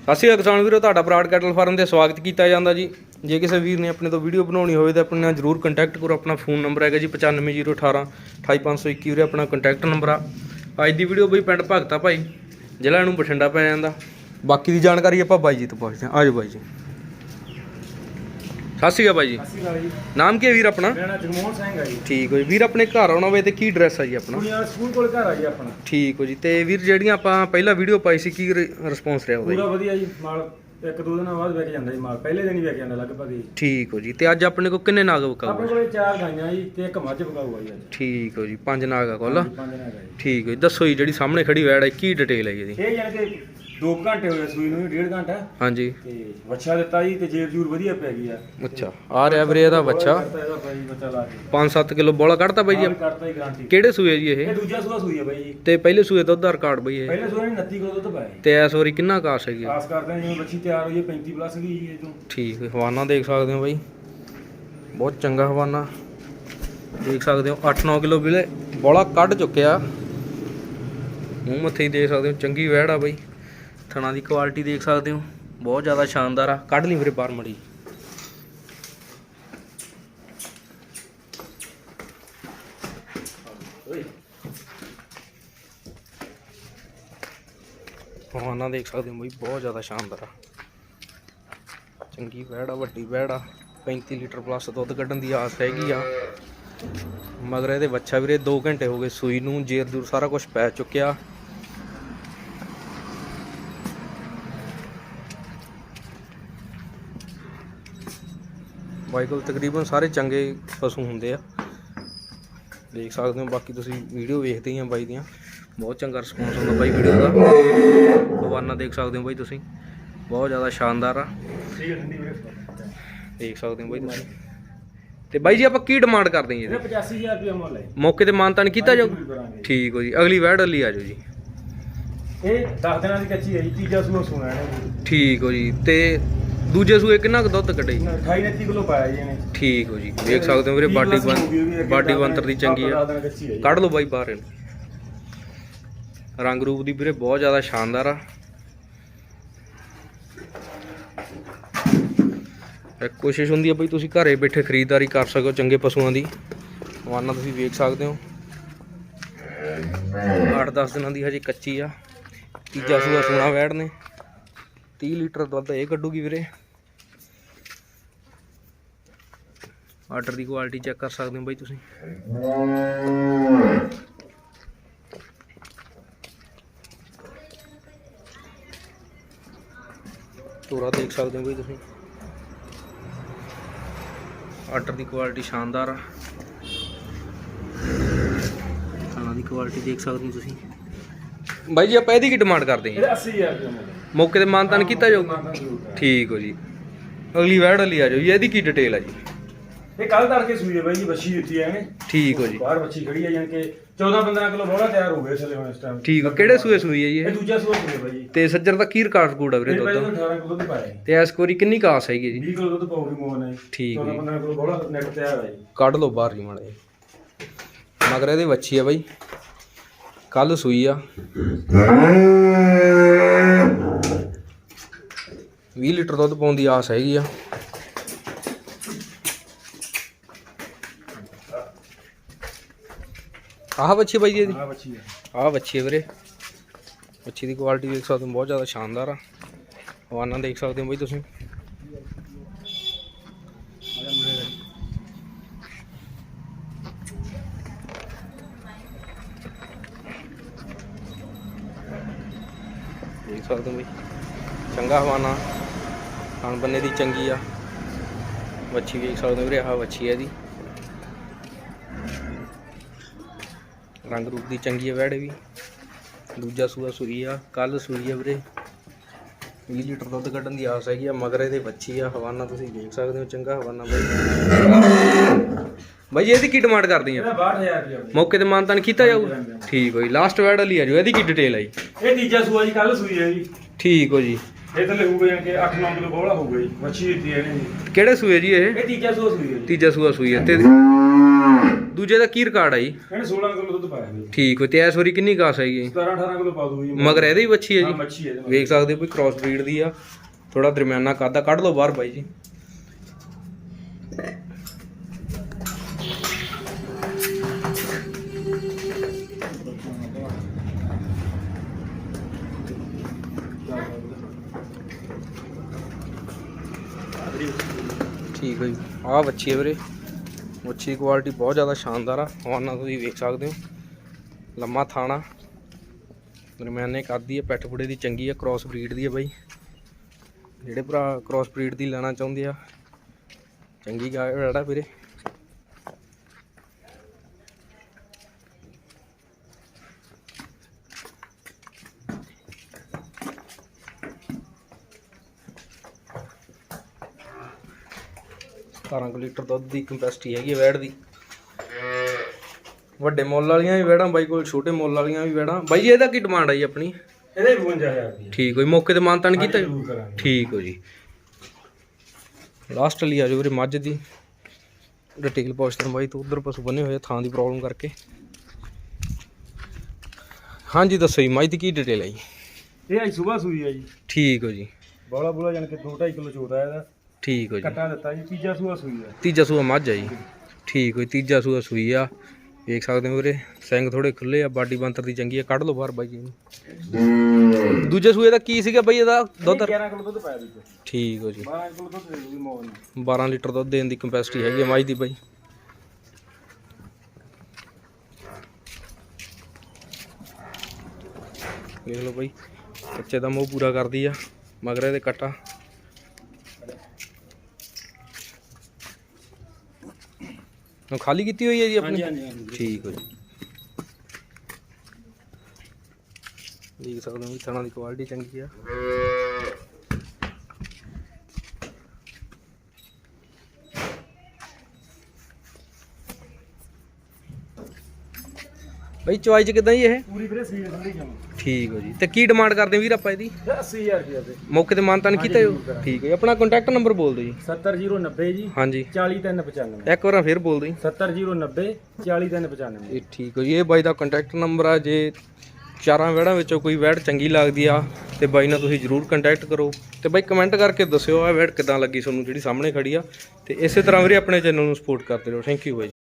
ਸਤਿ ਸ਼੍ਰੀ ਅਕਾਲ ਕਿਸਾਨ ਵੀਰੋ, ਤੁਹਾਡਾ ਬਰਾਡ ਕੈਟਲ ਫਾਰਮ ਤੇ ਸਵਾਗਤ ਕੀਤਾ ਜਾਂਦਾ ਜੀ। ਜੇ ਕਿਸੇ ਵੀਰ ਨੇ ਆਪਣੇ ਤੋਂ ਵੀਡੀਓ ਬਣਾਉਣੀ ਹੋਵੇ ਤਾਂ ਆਪਣੇ ਨਾਲ ਜਰੂਰ ਕੰਟੈਕਟ ਕਰੋ, ਆਪਣਾ ਫੋਨ ਨੰਬਰ ਹੈਗਾ ਜੀ 95018 28521 ਉਰੇ, ਆਪਣਾ ਕੰਟੈਕਟ ਨੰਬਰ ਆ। ਅੱਜ ਦੀ ਵੀਡੀਓ ਬਈ ਪਿੰਡ ਭਗਤਾ ਭਾਈ, ਜ਼ਿਲ੍ਹਾ ਨੂੰ ਬਠਿੰਡਾ ਪੈ ਜਾਂਦਾ। ਬਾਕੀ ਦੀ ਜਾਣਕਾਰੀ ਆਪਾਂ ਬਾਈ ਜੀ ਤੋਂ ਪੁੱਛਦੇ ਹਾਂ। ਆਜੋ ਬਾਈ ਜੀ। ਸਤਿ ਸ਼੍ਰੀ ਅਕਾਲ ਜੀ। ਨਾਮ ਕੀ ਹੈ ਵੀਰ ਆਪਣਾ? ਮੇਰਾ ਨਾਮ ਜਗਮੋਹਨ ਸਿੰਘ ਹੈ ਜੀ। ਠੀਕ ਹੋ ਜੀ। ਵੀਰ ਆਪਣੇ ਘਰ ਆਉਣਾ ਹੋਵੇ ਤੇ ਕੀ ਐਡਰੈਸ ਆ ਜੀ ਆਪਣਾ? ਕੁੜੀਆਂ ਸਕੂਲ ਕੋਲ ਘਰ ਆ ਜੀ ਆਪਣਾ। ਠੀਕ ਹੋ ਜੀ। ਤੇ ਵੀਰ ਜਿਹੜੀਆਂ ਆਪਾਂ ਪਹਿਲਾਂ ਵੀਡੀਓ ਪਾਈ ਸੀ ਕੀ ਰਿਸਪੌਂਸ ਰਿਹਾ ਉਹਦਾ ਪੂਰਾ ਵਧੀਆ ਜੀ। ਮਾਲ ਇੱਕ ਦੋ ਦਿਨਾਂ ਬਾਅਦ ਵਿਕ ਜਾਂਦਾ ਜੀ ਮਾਲ। ਪਹਿਲੇ ਦਿਨ ਹੀ ਵਿਕ ਜਾਂਦਾ ਲਗਭਗ ਜੀ। ਠੀਕ ਹੋ ਜੀ। ਤੇ ਅੱਜ ਆਪਣੇ ਕੋਲ ਕਿੰਨੇ ਨਾਗ ਵਿਕਾਊ ਆਪਣੇ ਕੋਲੇ ਚਾਰ ਗਾਈਆਂ ਜੀ ਤੇ ਇੱਕ ਮੱਝ ਬਕਾਊ ਆ ਜੀ ਅੱਜ। ਠੀਕ ਹੋ ਜੀ। ਪੰਜ ਨਾਗ ਆ ਕੋਲ। ਜੀ। ਠੀਕ ਹੋ ਜੀ। ਦੱਸੋ ਜੀ ਜਿਹੜੀ ਸਾਹਮਣੇ ਖੜੀ ਵੈੜ ਹੈ ਕੀ ਡਿਟੇਲ ਹੈ ਜੀ ਇਹਦੀ? ਇਹ ਜਾਨ ਕਿ 2 ਘੰਟੇ ਹੋਏ ਸੂਈ ਨੂੰ ਡੇਢ ਘੰਟਾ। ਹਾਂਜੀ। ਤੇ ਵੱਛਾ ਦਿੱਤਾ ਜੀ ਤੇ ਜੇਰ ਜੂਰ ਵਧੀਆ ਪੈ ਗਈ ਆ। ਅੱਛਾ ਆ ਰਿਹਾ ਵੀਰੇ ਇਹਦਾ ਭਾਈ ਬੱਚਾ ਲਾ ਕੇ। 5-7 ਕਿਲੋ ਬੋਲਾ ਕੱਢਤਾ ਬਾਈ ਜੀ। ਆਹ ਵੀ ਕਰਤਾ ਹੀ ਗਾਰੰਟੀ ਕਿਹੜੇ ਸੂਏ ਜੀ ਇਹ? ਇਹ ਦੂਜਾ ਸੂਆ ਸੂਈ ਆ ਬਾਈ ਜੀ। ਤੇ ਪਹਿਲੇ ਸੂਏ ਦੁੱਧ ਦਾ ਰਿਕਾਰਡ ਬਈ ਇਹ? ਪਹਿਲੇ ਸੂਆ ਨੇ 29 ਕਿਲੋ ਦੁੱਧ ਪਾਇਆ ਜੀ। ਤੇ ਇਸ ਵਾਰੀ ਕਿੰਨਾ ਕਾਸ ਹੈਗੀ ਆ? ਆਸ ਕਰਦੇ ਹਾਂ ਜਿਵੇਂ ਬੱਚੀ ਤਿਆਰ ਹੋਈ ਹੈ 35 ਪਲੱਸ ਗਈ ਜੀ ਇਹ ਤੋਂ। ਠੀਕ ਹੈ ਹਵਾਨਾ ਦੇਖ ਸਕਦੇ ਹੋ ਬਾਈ। ਬਹੁਤ ਚੰਗਾ ਹਵਾਨਾ। ਦੇਖ ਸਕਦੇ ਹੋ 8-9 ਕਿਲੋ ਵੀਲੇ ਬੋਲਾ ਕੱਢ ਚੁੱਕਿਆ। ਮੂੰਹ ਮੱਥੇ ਹੀ ਦੇਖ ਸਕਦੇ ਹੋ ਚੰਗੀ ਵਹਿੜ ਆ ਬਾਈ। ਥਣਾ ਦੀ ਕੁਆਲਿਟੀ ਦੇਖ ਸਕਦੇ ਹੋ। ਬਹੁਤ ਜ਼ਿਆਦਾ ਸ਼ਾਨਦਾਰ ਆ। ਕੱਢ ਲਈ ਵੀਰੇ ਬਾਹਰ ਮੜੀ। ਹਵਾਨਾ ਦੇਖ ਸਕਦੇ ਹੋ ਬਈ, ਬਹੁਤ ਜ਼ਿਆਦਾ ਸ਼ਾਨਦਾਰ ਆ। ਚੰਗੀ ਵਹਿੜ ਆ, ਵੱਡੀ ਵਹਿੜ ਆ। 35 ਲੀਟਰ ਪਲੱਸ ਦੁੱਧ ਕੱਢਣ ਦੀ ਆਸ ਹੈਗੀ ਆ। ਮਗਰ ਇਹਦੇ ਬੱਚਾ ਵੀਰੇ 2 ਘੰਟੇ ਹੋ ਗਏ ਸੂਈ ਨੂੰ, ਜੇਰ ਦੂਰ ਸਾਰਾ ਕੁਝ ਪੈ ਚੁੱਕਿਆ। ਬਾਈ ਕੋਲ ਤਕਰੀਬਨ ਸਾਰੇ ਚੰਗੇ ਪਸ਼ੂ ਹੁੰਦੇ ਆ। ਦੇਖ ਸਕਦੇ ਹੋ ਬਾਕੀ ਤੁਸੀਂ ਵੀਡੀਓ ਵੇਖਦੇ ਹੀ ਆ ਬਾਈ ਦੀਆਂ। ਬਹੁਤ ਚੰਗਾ ਰਿਸਪੌਂਸ ਹੁੰਦਾ ਬਾਈ ਵੀਡੀਓ ਦਾ। ਹਵਾਨਾ ਦੇਖ ਸਕਦੇ ਹੋ ਬਾਈ ਤੁਸੀਂ। ਬਹੁਤ ਜ਼ਿਆਦਾ ਸ਼ਾਨਦਾਰ ਆ। ਦੇਖ ਸਕਦੇ ਹੋ ਬਾਈ ਤੁਸੀਂ। ਤੇ ਬਾਈ ਜੀ ਆਪਾਂ ਕੀ ਡਿਮਾਂਡ ਕਰਦੇ ਹਾਂ ਜੀ ਇਹਦਾ? ਇਹਦੀ 85000 ਰੁਪਏ ਮੁੱਲ ਹੈ। ਮੌਕੇ ਤੇ ਮਾਨਤਾਨ ਕੀਤਾ ਜਾਊ। ਠੀਕ ਹੋ ਜੀ। ਅਗਲੀ ਵੈਡ ਲਈ ਆ ਜਾਓ ਜੀ। ਇਹ 10 ਦਿਨਾਂ ਦੀ ਕੱਚੀ ਹੈ ਜੀ ਤੀਜਾ ਸੂਆ ਸੁਣਾ ਠੀਕ ਹੋ ਜੀ। ਤੇ ਦੂਜੇ ਸੂਏ ਕਿੰਨਾ ਕੁ ਦੁੱਧ ਕੱਢੇ ਜੀ? 28 29 ਕਿਲੋ ਪਾਇਆ ਜੀ ਇਹਨੇ। ਠੀਕ ਹੋ ਜੀ। ਦੇਖ ਸਕਦੇ ਹੋ ਵੀਰੇ ਬਾਡੀ ਬੰ ਬਾਡੀ ਬੰਤਰ ਦੀ ਚੰਗੀ ਆ। ਕੱਢ ਲਓ ਬਾਈ ਬਾਹਰ ਇਹਨੂੰ। ਰੰਗ ਰੂਪ ਦੀ ਵੀਰੇ ਬਹੁਤ ਜ਼ਿਆਦਾ ਸ਼ਾਨਦਾਰ ਆ। ਕੋਸ਼ਿਸ਼ ਹੁੰਦੀ ਆ ਬਈ ਤੁਸੀਂ ਘਰੇ ਬੈਠੇ ਖਰੀਦਦਾਰੀ ਕਰ ਸਕੋ ਚੰਗੇ ਪਸ਼ੂਆਂ ਦੀ। ਵਾਨਾ ਤੁਸੀਂ ਵੇਖ ਸਕਦੇ ਹੋ। 8-10 ਦਿਨਾਂ ਦੀ ਹਜੇ ਕੱਚੀ ਆ। ਤੀਜਾ ਸੂਆ ਸੋਨਾ ਵੈੜ ਨੇ। 30 ਲੀਟਰ ਦੁੱਧ ਇਹ ਕੱਢੂਗੀ ਵੀਰੇ। ਆਰਡਰ ਦੀ ਕੁਆਲਿਟੀ ਚੈੱਕ ਕਰ ਸਕਦੇ ਹੋ ਬਾਈ ਤੁਸੀਂ। ਤੋਰਾ ਦੇਖ ਸਕਦੇ ਹੋ ਬਈ ਤੁਸੀਂ। ਆਰਡਰ ਦੀ ਕੁਆਲਿਟੀ ਸ਼ਾਨਦਾਰ ਆ। ਖਾਣਾ ਦੀ ਕੁਆਲਿਟੀ ਦੇਖ ਸਕਦੇ ਹੋ ਤੁਸੀਂ। ਬਾਈ ਜੀ ਆਪਾਂ ਇਹਦੀ ਕੀ ਡਿਮਾਂਡ ਕਰਦੇ ਹਾਂ? ਇਹਦਾ 80000 ਰੁਪਏ ਮੌਕੇ ਤੇ ਮਾਨਤਾਨ ਕੀਤਾ ਜਾਊਗਾ। ਠੀਕ ਹੋ ਜੀ। ਅਗਲੀ ਵੈੜ ਲਈ ਆ ਜਾਓ ਜੀ ਇਹਦੀ ਕੀ ਡਿਟੇਲ ਆ ਜੀ? ਇਹ ਕੱਲ ਤੜਕੇ ਸੂਈ ਹੈ ਬਾਈ ਜੀ ਬੱਚੀ ਦਿੱਤੀ ਹੈ ਇਹਨੇ। ਠੀਕ ਹੋ ਜੀ। ਬਾਹਰ ਬੱਚੀ ਖੜੀ ਹੈ ਜਾਨ ਕਿ 14 15 ਕਿਲੋ ਬੋਲਾ ਤਿਆਰ ਹੋ ਗਏ ਥੱਲੇ ਹੁਣ ਇਸ ਟਾਈਮ ਠੀਕ ਹੋ ਕਿਹੜੇ ਸੂਏ ਸੂਈ ਹੈ ਜੀ ਇਹ? ਇਹ ਦੂਜਾ ਸੂਆ ਸੂਈ ਹੈ ਬਾਈ ਜੀ। ਤੇ ਸੱਜਰ ਦਾ ਕੀ ਰਿਕਾਰਡ ਕੂੜਾ ਵੀਰੇ ਇਹ ਪਹਿਲਾਂ ਦੁੱਧ? 18 ਕਿਲੋ ਦੁੱਧ ਪਾਇਆ ਜੀ। ਤੇ ਇਸ ਕੋਰੀ ਕਿੰਨੀ ਕਾਸ ਹੈਗੀ ਜੀ? 20 ਕਿਲੋ ਦੁੱਧ ਪਾਉਗੀ ਮੋਹ ਨੇ ਠੀਕ 14 ਹੈ 15 ਕਿਲੋ ਬੋਲਾ ਨੈਟ ਤਿਆਰ ਹੈ ਜੀ। ਕੱਢ ਲਓ ਬਾਹਰ ਹੀ ਮਾੜਾ ਜੀ ਮਗਰ ਇਹਦੇ ਵੱਛੀ ਆ ਬਾਈ। ਕੱਲ ਸੂਈ ਆ। 20 ਲੀਟਰ ਦੁੱਧ ਪਾਉਣ ਦੀ ਆਸ ਹੈਗੀ ਆ। ਆਹ ਵੱਛੀ ਬਾਈ ਜੀ ਇਹਦੀ? ਆਹ ਬੱਚੀ ਹੈ ਆਹ ਵੱਛੀ ਹੈ ਵੀਰੇ। ਵੱਛੀ ਦੀ ਕੁਆਲਿਟੀ ਦੇਖ ਸਕਦੇ ਹੋ ਬਹੁਤ ਜ਼ਿਆਦਾ ਸ਼ਾਨਦਾਰ ਆ। ਹਵਾਨਾ ਦੇਖ ਸਕਦੇ ਹੋ ਬਾਈ ਤੁਸੀਂ। ਦੇਖ ਸਕਦੇ ਹੋ ਬਈ। ਚੰਗਾ ਹਵਾਨਾ। ਖਾਣ ਬੰਨੇ ਦੀ ਚੰਗੀ ਆ। ਵੱਛੀ ਵੇਖ ਸਕਦੇ ਹੋ ਵੀਰੇ ਆਹ ਵੱਛੀ ਹੈ ਦੀ ਰੰਗ ਰੂਪ ਦੀ ਚੰਗੀ ਹੈ ਵੈੜ ਵੀ। ਦੂਜਾ ਸੂਆ ਸੂਈ ਆ ਕੱਲ ਸੂਈ ਆ ਵੀਰੇ। 20 ਲੀਟਰ ਦੁੱਧ ਕੱਢਣ ਦੀ ਆਸ ਹੈਗੀ ਆ ਮਗਰ ਇਹਦੇ ਬੱਚੀ ਆ ਹਵਾਨਾ ਤੁਸੀਂ ਦੇਖ ਸਕਦੇ ਹੋ ਚੰਗਾ ਹਵਾਨਾ ਬਾਈ। ਬਾਈ ਜੀ ਇਹਦੀ ਕੀ ਡਿਮਾਂਡ ਕਰਦੀ ਆ? ਇਹਦਾ 62000 ਰੁਪਏ ਬਾਈ। ਮੌਕੇ ਤੇ ਮਾਨਤਾਨ ਕੀਤਾ ਜਾਊਗਾ ਠੀਕ ਹੋ ਜੀ ਲਾਸਟ ਵੈਡ ਲਈ ਆ ਜਾਓ ਇਹਦੀ ਕੀ ਡਿਟੇਲ ਆ ਜੀ? ਇਹ ਤੀਜਾ ਸੂਆ ਜੀ ਕੱਲ ਸੂਈ ਹੈ ਜੀ। ਠੀਕ ਹੋ ਜੀ। ਇਹ ਹੋਊਗਾ ਜਾਨ ਕਿ 8-9 ਕਿਲੋ ਬੋਲਾ ਹੋਊਗਾ ਜੀ ਬੱਚੀ ਦਿੱਤੀ ਇਹਨੇ। ਜੀ ਕਿਹੜੇ ਸੂਏ ਜੀ ਇਹ? ਇਹ ਤੀਜਾ ਸੂਆ ਸੂਈ ਹੈ ਜੀ। ਤੀਜਾ ਸੂਆ ਸੂਈ ਹੈ ਤੇ ਦੂਜੇ ਦਾ ਕੀ ਰਿਕਾਰਡ ਆ ਜੀ? ਇਹਨੇ 16 ਕਿਲੋ ਦੁੱਧ ਪਾਇਆ ਜੀ ਠੀਕ ਹੋ ਤੇ ਇਸ ਵਾਰੀ ਕਿੰਨੀ ਕਾਸ ਹੈਗੀ 17 18 ਕਿਲੋ ਪਾ ਦੂ ਜੀ ਮਗਰ ਇਹਦੀ ਵੀ ਵੱਛੀ ਹੈ ਜੀ? ਹੈ। ਵੇਖ ਸਕਦੇ ਹੋ ਕੋਈ ਕ੍ਰਾਸ ਬਰੀਡ ਦੀ ਆ। ਥੋੜਾ ਦਰਮਿਆਨਾ ਕੱਦ ਆ ਕੱਢ ਲਓ ਬਾਹਰ ਬਾਈ ਜੀ। ਠੀਕ ਹੈ ਜੀ। ਆਹ ਵੱਛੀ ਹੈ ਵੀਰੇ। ਮੱਛੀ ਦੀ ਕੁਆਲਿਟੀ ਬਹੁਤ ਜ਼ਿਆਦਾ ਸ਼ਾਨਦਾਰ ਆ। ਹਵਾਨਾ ਤੁਸੀਂ ਵੇਖ ਸਕਦੇ ਹੋ। ਲੰਮਾ ਥਾਣਾ। ਦਰਮਿਆਨੇ ਕੱਦ ਦੀ ਹੈ ਪੈਠ ਫੁੜੇ ਦੀ ਚੰਗੀ ਆ ਕ੍ਰਾਸ ਬਰੀਡ ਦੀ ਆ ਬਾਈ। ਜਿਹੜੇ ਭਰਾ ਕ੍ਰਾਸ ਬਰੀਡ ਦੀ ਲੈਣਾ ਚਾਹੁੰਦੇ ਆ, ਚੰਗੀ ਗਾਇ ਜਿਹੜਾ ਵੀਰੇ। ਸਤਾਰਾਂ ਕੁ ਲੀਟਰ ਦੁੱਧ ਦੀ ਕੰਪੈਸਿਟੀ ਹੈਗੀ ਵੈੜ ਦੀ। ਵੱਡੇ ਮੁੱਲ ਵਾਲੀਆਂ ਵੀ ਵੈੜਾਂ ਬਾਈ ਕੋਲ ਛੋਟੇ ਮੁੱਲ ਵਾਲੀਆਂ ਵੀ ਵੈੜਾਂ। ਬਾਈ ਜੀ ਇਹਦਾ ਕੀ ਡਿਮਾਂਡ ਆਈ ਆਪਣੀ? ਇਹਦੇ 52000 ਦੀ ਠੀਕ ਹੋਈ ਮੌਕੇ ਤੇ ਮਾਨਤਾਨ ਕੀਤਾ ਜੀ? ਠੀਕ ਹੋ ਜੀ। ਲਾਸਟ ਲਈ ਆ ਜਾਓ ਵੀਰੇ ਮੱਝ ਦੀ। ਡਿਟੇਲ ਪੁੱਛਦੇ ਬਾਈ ਤੋਂ ਉਧਰ ਪਸ਼ੂ ਬੰਨੇ ਹੋਏ ਆ ਥਾਂ ਦੀ ਪ੍ਰੋਬਲਮ ਕਰਕੇ। ਹਾਂਜੀ ਦੱਸੋ ਜੀ ਮੱਝ ਦੀ ਕੀ ਡਿਟੇਲ ਹੈ ਜੀ? ਇਹ ਅੱਜ ਸਵੇਰ ਸੂਈ ਹੈ ਜੀ। ਠੀਕ ਹੋ ਜੀ। ਬੋਲਾ ਬੋਲਾ ਜਾਨ ਕੇ 2.5 ਕਿਲੋ ਚੋਦਾ ਇਹਦਾ। ਠੀਕ ਹੋ ਜੀ। ਕੱਟਾ ਦਿੱਤਾ ਜੀ ਤੀਜਾ ਸੂਆ ਸੂਈ ਹੈ ਤੀਜਾ ਸੂਆ ਮੱਝ ਆ ਜੀ। ਠੀਕ ਹੋ ਜੀ ਤੀਜਾ ਸੂਆ ਸੂਈ ਆ। ਵੇਖ ਸਕਦੇ ਹੋ ਵੀਰੇ ਸਿੰਘ ਥੋੜੇ ਖੁੱਲੇ ਆ ਬਾਡੀ ਬੰਤਰ ਦੀ ਚੰਗੀ ਆ ਕੱਢ ਲਓ ਬਾਹਰ ਬਾਈ ਜੀ ਇਹਨੂੰ। ਦੂਜੇ ਸੂਏ ਦਾ ਕੀ ਸੀਗਾ ਬਾਈ ਇਹਦਾ ਦੁੱਧ? 11 ਕਿਲੋ ਦੁੱਧ ਪਾਇਆ ਵਿੱਚ ਠੀਕ ਹੋ ਜੀ। 12 ਕਿਲੋ ਦੁੱਧ ਦੇ ਦੂਗੀ ਮੌਲ ਨੂੰ 12 ਲੀਟਰ ਦੁੱਧ ਦੇਣ ਦੀ ਕੰਪੈਸਿਟੀ ਹੈਗੀ ਆ ਮੱਝ ਦੀ ਬਾਈ। ਦੇਖ ਲਓ ਬਾਈ ਬੱਚੇ ਦਾ ਮੂੰਹ ਪੂਰਾ ਕਰਦੀ ਆ ਮਗਰ ਇਹਦੇ ਕੱਟਾ। ਉਹ ਖਾਲੀ ਕੀਤੀ ਹੋਈ ਹੈ ਜੀ ਆਪਣੀ? ਹਾਂਜੀ ਹਾਂਜੀ ਠੀਕ ਹੋ ਜੀ। ਦੇਖ ਸਕਦੇ ਹੋ ਵੀ ਥਣਾ ਦੀ ਕੁਆਲਿਟੀ ਚੰਗੀ ਆ। ਬਈ ਚੁਆਈ ਚ ਕਿਦਾਂ ਜੀ ਇਹ? ਪੂਰੀ ਵੀਰੇ ਸੀਲ ਠੰਡੀ ਜਮ ਠੀਕ ਹੋ ਜੀ। ਤੇ ਕੀ ਡਿਮਾਂਡ ਕਰਦੇ ਵੀਰ ਆਪਾਂ ਇਹਦੀ? 80000 ਰੁਪਏ ਦੇ। ਮੌਕੇ ਤੇ ਮਾਨਤਾਨ ਕੀਤਾ ਜੋ? ਠੀਕ ਹੈ। ਆਪਣਾ ਕੰਟੈਕਟ ਨੰਬਰ ਬੋਲ ਦਿਓ ਜੀ। 70090 ਜੀ। ਹਾਂਜੀ। 40395 ਇੱਕ ਵਾਰ ਫੇਰ ਬੋਲ ਦਿਓ ਜੀ। 70090 40395 ਇਹ ਠੀਕ ਹੋ ਜੀ। ਇਹ ਬਾਈ ਦਾ ਕੰਟੈਕਟ ਨੰਬਰ ਆ। ਜੇ ਚਾਰਾਂ ਵੈੜਾਂ ਵਿੱਚੋਂ ਕੋਈ ਵੈੜ ਚੰਗੀ ਲੱਗਦੀ ਆ ਤੇ ਬਾਈ ਨਾਲ ਤੁਸੀਂ ਜਰੂਰ ਕੰਟੈਕਟ ਕਰੋ। ਤੇ ਬਾਈ ਕਮੈਂਟ ਕਰਕੇ ਦੱਸਿਓ ਆ ਵੈੜ ਕਿਦਾਂ ਲੱਗੀ ਤੁਹਾਨੂੰ ਜਿਹੜੀ ਸਾਹਮਣੇ ਖੜੀ ਆ। ਤੇ ਇਸੇ ਤਰ੍ਹਾਂ ਵੀਰੇ ਆਪਣੇ ਚੈਨਲ ਨੂੰ ਸਪੋਰਟ ਕਰਦੇ ਰਹੋ। Thank you by